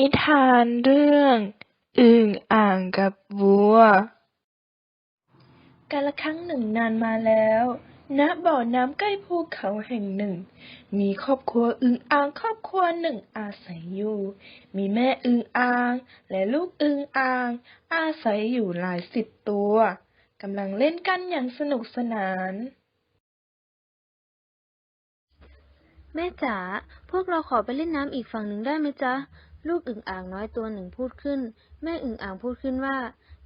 นิทานเรื่องอึ่งอ่างกับวัว กาลครั้งหนึ่งนานมาแล้ว ณ บ่อน้ำใกล้ภูเขาแห่งหนึ่ง มีครอบครัวอึ่งอ่างครอบครัวหนึ่งอาศัยอยู่ มีแม่อึ่งอ่าง และลูกอึ่งอ่าง อาศัยอยู่หลายสิบตัวกำลังเล่นกันอย่างสนุกสนาน แม่จ๋า พวกเราขอไปเล่นน้ำอีกฝั่งหนึ่งได้ไหมจ๊ะลูกอึ่งอ่างน้อยตัวหนึ่งพูดขึ้น แม่อึ่งอ่างพูดขึ้นว่า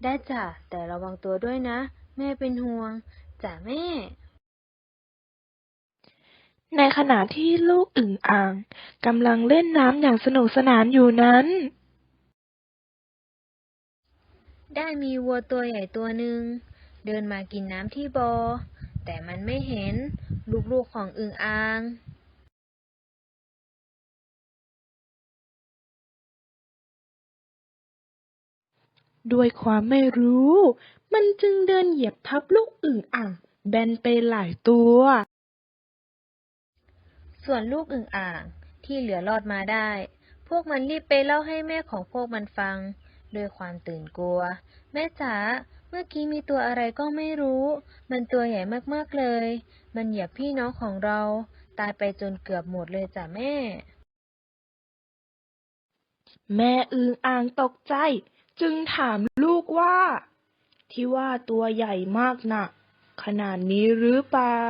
ได้จ้ะแต่ระวังตัวด้วยนะ แม่เป็นห่วงจ้ะแม่ ในขณะที่ลูกอึ่งอ่างกำลังเล่นน้ำอย่างสนุกสนานอยู่นั้น ได้มีวัวตัวใหญ่ตัวหนึ่งเดินมากินน้ำที่บอ่อแต่มันไม่เห็น ลูกๆของอึ่งอ่าง ด้วยความไม่รู้ มันจึงเดินเหยียบทับลูกอึ่งอ่างแบนไปหลายตัว ส่วนลูกอึ่งอ่างที่เหลือรอดมาได้ พวกมันรีบไปเล่าให้แม่ของพวกมันฟังด้วยความตื่นกลัว แม่จ๋าเมื่อกี้มีตัวอะไรก็ไม่รู้ มันตัวใหญ่มากๆเลย มันเหยียบพี่น้องของเรา ตายไปจนเกือบหมดเลยจ้ะแม่ แม่อึ่งอ่างตกใจ จึงถามลูกว่า ที่ว่าตัวใหญ่มากน่ะ ขนาดนี้หรือเปล่า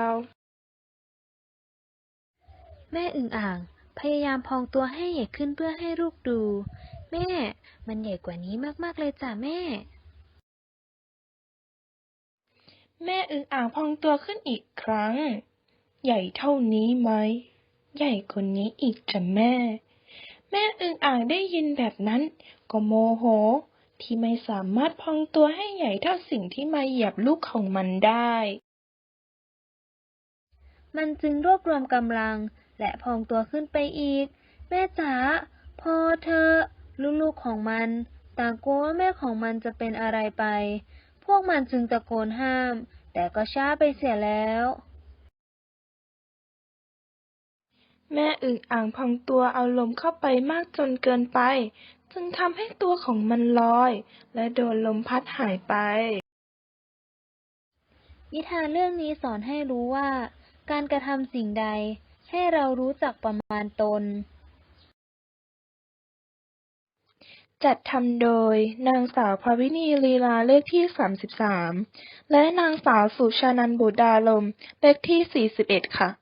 แม่อึ่งอ่าง พยายามพองตัวให้ใหญ่ขึ้นเพื่อให้ลูกดู แม่ มันใหญ่กว่านี้มากๆเลยจ้ะแม่ แม่อึ่งอ่างพองตัวขึ้นอีกครั้ง ใหญ่เท่านี้ไหม ใหญ่กว่านี้อีกจ้ะแม่แม่อึ่งอ่างได้ยินแบบนั้น ก็โมโห ที่ไม่สามารถพองตัวให้ใหญ่เท่าสิ่งที่มาเหยียบลูกของมันได้ มันจึงรวบรวมกำลังและพองตัวขึ้นไปอีก แม่จ๋าพอเธอลูกๆของมัน ต่างกลัวว่าแม่ของมันจะเป็นอะไรไป พวกมันจึงตะโกนห้าม แต่ก็ช้าไปเสียแล้ว แม่อึ่งอ่างพองตัวเอาลมเข้าไปมากจนเกินไป จึงทำให้ตัวของมันลอย และโดนลมพัดหายไป นิทานเรื่องนี้สอนให้รู้ว่า การกระทำสิ่งใด ให้เรารู้จักประมาณตน จัดทำโดย นางสาวภวินีลีลาเลขที่ 33 และนางสาวสุชานันท์บุตรดาลมเลขที่ 41 ค่ะ